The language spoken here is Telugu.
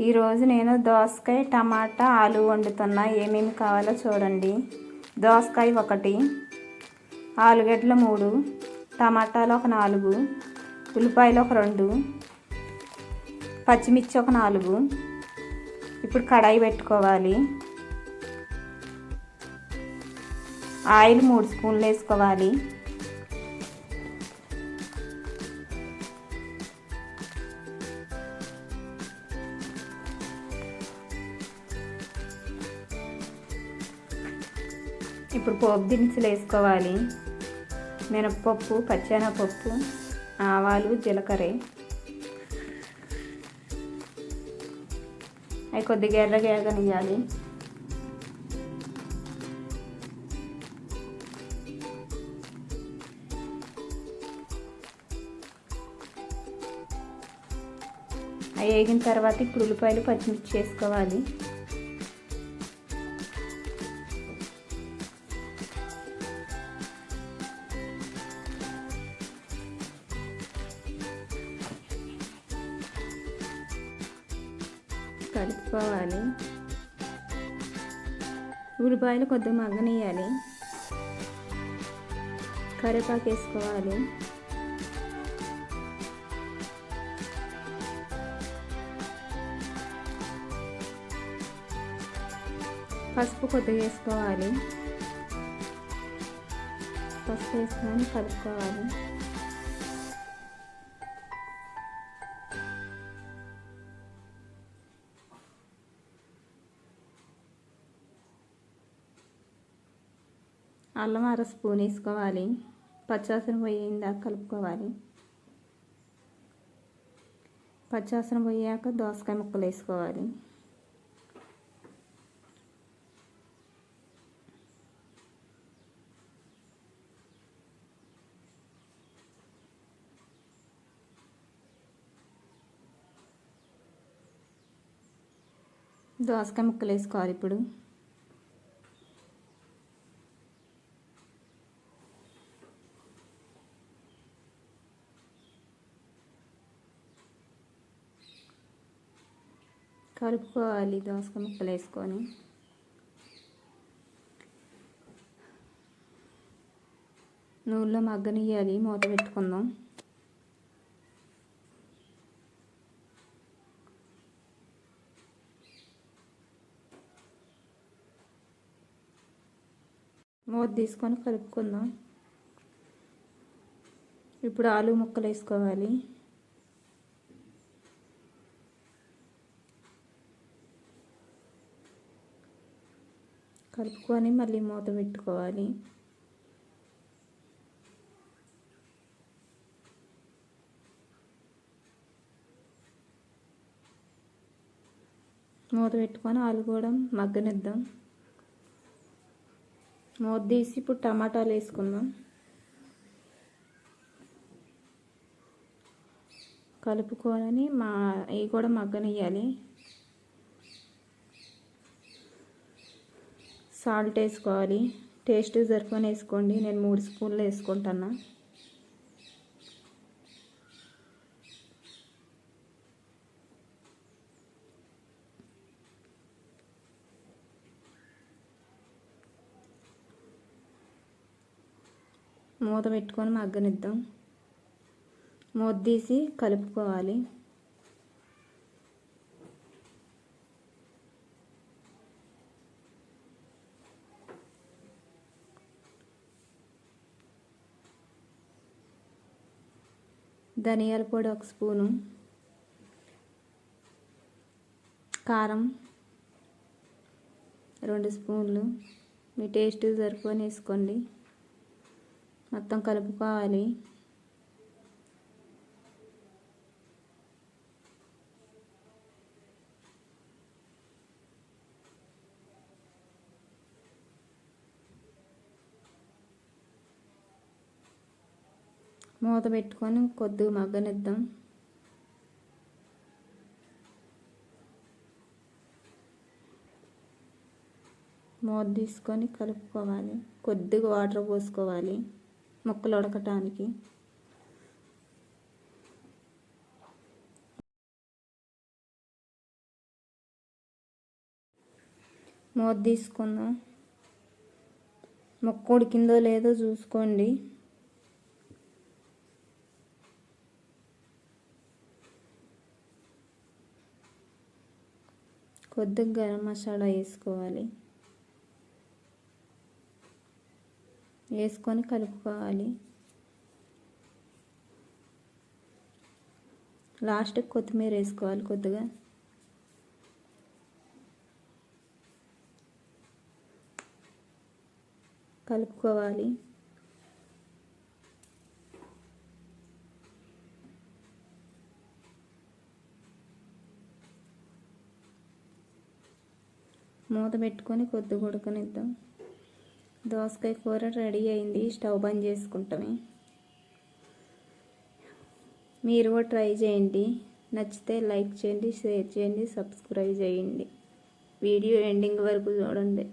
ఈరోజు నేను దోసకాయ టమాటా ఆలు వండుతున్నా. ఏమేమి కావాలో చూడండి. దోసకాయ ఒకటి ఆలుగడ్డలు మూడు టమాటాలు ఒక నాలుగు ఉల్లిపాయలు ఒక రెండు పచ్చిమిర్చి ఒక నాలుగు. ఇప్పుడు కడాయి పెట్టుకోవాలి. ఆయిల్ మూడు స్పూన్లు వేసుకోవాలి. ఇప్పుడు పోపు దినుసులు వేసుకోవాలి. మినప్పప్పు పచ్చెనపప్పు ఆవాలు జీలకర్ర. అవి కొద్దిగా ఎర్రగా ఎరగనియాలి అవి వేగిన తర్వాత ఇప్పుడు ఉల్లిపాయలు పచ్చిమిర్చి వేసుకోవాలి. కలుపుకోవాలి ఉల్లిపాయలు కొద్దిగా మగ్గనియాలి కరివేపాకు వేసుకోవాలి. పసుపు కొద్దిగా వేసుకోవాలి. పసుపు వేసుకొని కలుపుకోవాలి. అల్లం అర స్పూన్ వేసుకోవాలి. పచ్చాసన పోయిందాక కలుపుకోవాలి. పచ్చాసన పోయాక దోసకాయ ముక్కలు వేసుకోవాలి. దోసకాయ ముక్కలు వేసుకోవాలి ఇప్పుడు. కలుపుకోవాలి దోసక ముక్కలు వేసుకొని. నూనెలో మగ్గనియాలి మూత పెట్టుకుందాం. మూత తీసుకొని కలుపుకుందాం. ఇప్పుడు ఆలు ముక్కలు వేసుకోవాలి. కలుపుకొని మళ్ళీ మూత పెట్టుకోవాలి. మూత పెట్టుకొని ఆలు కూడా మగ్గనిద్దాం. మూత తీసి ఇప్పుడు టమాటాలు వేసుకుందాం. కలుపుకొని మా ఇవి కూడా మగ్గనియ్యాలి. సాల్ట్ వేసుకోవాలి. టేస్ట్ సరిపోని వేసుకోండి. నేను మూడు స్పూన్లు వేసుకుంటున్నా. మూత పెట్టుకొని మగ్గనిద్దాం. మూత తీసి కలుపుకోవాలి. ధనియాల పొడి ఒక స్పూను. కారం రెండు స్పూన్లు. మీ టేస్ట్ సరిపోని వేసుకోండి. మొత్తం కలుపుకోవాలి. మూత పెట్టుకొని కొద్దిగా మగ్గనిద్దాం. మూత తీసుకొని కలుపుకోవాలి. కొద్దిగా వాటర్ పోసుకోవాలి ముక్కలు ఉడకటానికి. మూత తీసుకుందాం మొక్క ఉడికిందో లేదో చూసుకోండి. కొద్దిగా గరం మసాలా వేసుకోవాలి. వేసుకొని కలుపుకోవాలి. లాస్ట్కి కొత్తిమీర వేసుకోవాలి కొద్దిగా. కలుపుకోవాలి. మూత పెట్టుకొని కొద్దిగా ఉడకనిద్దాం. దోసకాయ కూర రెడీ అయింది. స్టవ్ బంద్ చేసుకుంటామే. మీరు కూడా ట్రై చేయండి. నచ్చితే లైక్ చేయండి షేర్ చేయండి సబ్స్క్రైబ్ చేయండి. వీడియో ఎండింగ్ వరకు చూడండి.